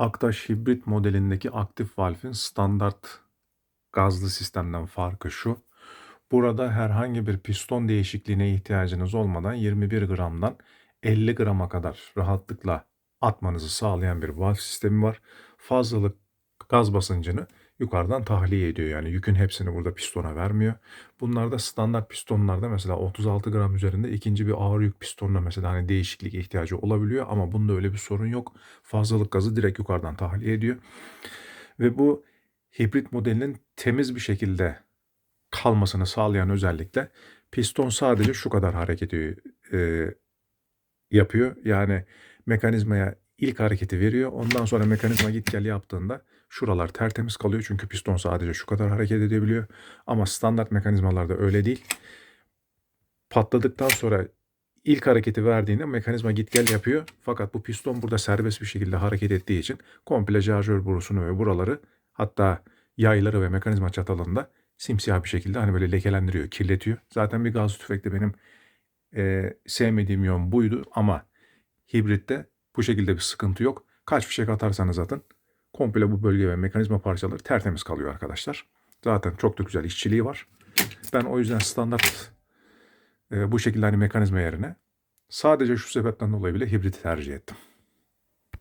Aktaş hibrit modelindeki aktif valfin standart gazlı sistemden farkı şu. Burada herhangi bir piston değişikliğine ihtiyacınız olmadan 21 gramdan 50 grama kadar rahatlıkla atmanızı sağlayan bir valf sistemi var. Fazlalık gaz basıncını yukarıdan tahliye ediyor. Yani yükün hepsini burada pistona vermiyor. Bunlarda standart pistonlarda mesela 36 gram üzerinde ikinci bir ağır yük pistonuna mesela hani değişiklik ihtiyacı olabiliyor ama bunda öyle bir sorun yok. Fazlalık gazı direkt yukarıdan tahliye ediyor. Ve bu hibrit modelinin temiz bir şekilde kalmasını sağlayan özellikle piston sadece şu kadar hareket ediyor, e, yapıyor. Yani mekanizmaya ilk hareketi veriyor. Ondan sonra mekanizma git gel yaptığında şuralar tertemiz kalıyor. Çünkü piston sadece şu kadar hareket edebiliyor. Ama standart mekanizmalarda öyle değil. Patladıktan sonra ilk hareketi verdiğinde mekanizma git gel yapıyor. Fakat bu piston burada serbest bir şekilde hareket ettiği için komple şarjör borusunu ve buraları hatta yayları ve mekanizma çatalını da simsiyah bir şekilde hani böyle lekelendiriyor, kirletiyor. Zaten bir gaz tüfekte benim e, sevmediğim yön buydu ama hibritte bu şekilde bir sıkıntı yok. Kaç fişek atarsanız atın komple bu bölge ve mekanizma parçaları tertemiz kalıyor arkadaşlar. Zaten çok da güzel işçiliği var. Ben o yüzden standart e, bu şekilde hani mekanizma yerine sadece şu sebepten dolayı bile hibriti tercih ettim.